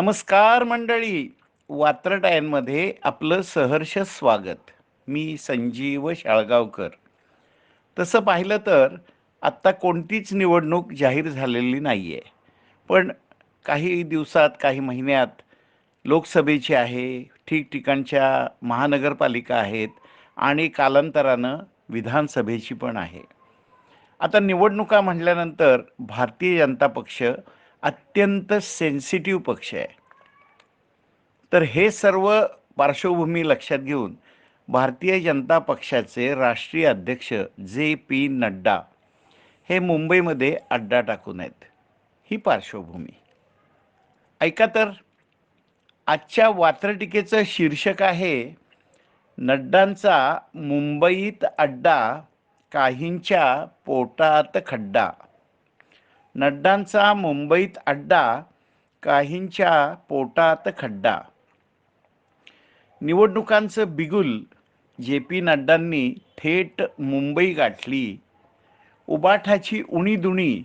नमस्कार मंडळी. वात्रटायनमध्ये आपलं सहर्ष स्वागत. मी संजीव शाळगावकर. तसं पाहिलं तर आत्ता कोणतीच निवडणूक जाहीर झालेली नाही आहे पण काही दिवसात काही महिन्यात लोकसभेची आहे ठिकठिकाणच्या महानगरपालिका आहेत आणि कालांतरानं विधानसभेची पण आहे. आता निवडणुका म्हटल्यानंतर भारतीय जनता पक्ष अत्यंत सेन्सिटिव्ह पक्ष आहे. तर हे सर्व पार्श्वभूमी लक्षात घेऊन भारतीय जनता पक्षाचे राष्ट्रीय अध्यक्ष जे पी नड्डा हे मुंबईमध्ये अड्डा टाकून आहेत. ही पार्श्वभूमी. ऐका तर आजच्या वात्रटिकेचं शीर्षक आहे नड्डांचा मुंबईत अड्डा काहींच्या पोटात खड्डा. नड्डांचा मुंबईत अड्डा काहींच्या पोटात खड्डा. निवडणुकांचं बिगुल जे पी नड्डांनी थेट मुंबई गाठली. उबाठाची उणीदुणी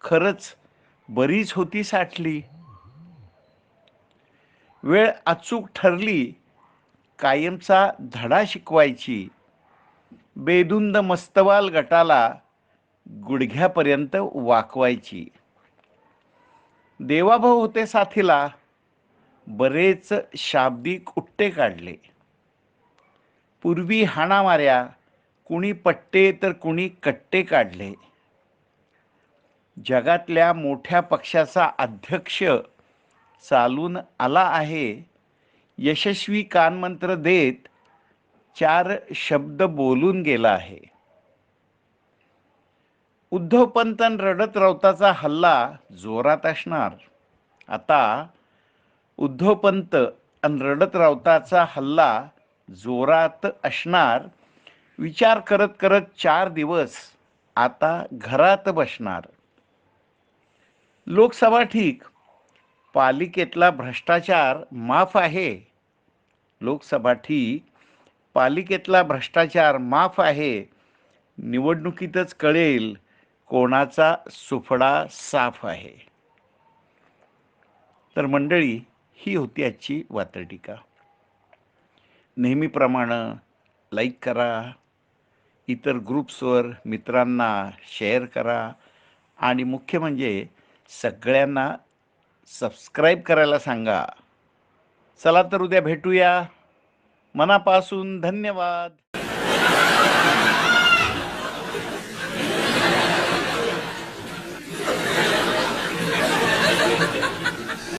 खरंच बरीच होती साठली. वेळ अचूक ठरली कायमचा धडा शिकवायची. बेदुंद मस्तवाल गटाला गुडघ्यापर्यंत वाकवायची. देवाभाऊ होते साथीला बरेच शाब्दिक उट्टे काढले. पूर्वी हाणामाऱ्या कुणी पट्टे तर कुणी कट्टे काढले. जगातल्या मोठ्या पक्षाचा अध्यक्ष चालून आला आहे. यशस्वी कानमंत्र देत चार शब्द बोलून गेला आहे. उद्धव पंतन रडत राऊताचा हल्ला जोरात असणार. आता उद्धव पंत आणि रडत राऊताचा हल्ला जोरात असणार. विचार करत करत चार दिवस आता घरात बसणार. लोकसभा ठीक पालिकेतला भ्रष्टाचार माफ आहे. लोकसभा ठीक पालिकेतला भ्रष्टाचार माफ आहे. निवडणुकीतच कळेल. कोणाचा सुफडा साफ आहे? तर मंडळी ही होती आजची वात्रटीका. नेहमीप्रमाणे लाईक करा इतर ग्रुप्सवर मित्रांना शेअर करा आणि मुख्य म्हणजे सगळ्यांना सबस्क्राईब करायला सांगा. चला तर उद्या भेटूया. मनापासून धन्यवाद.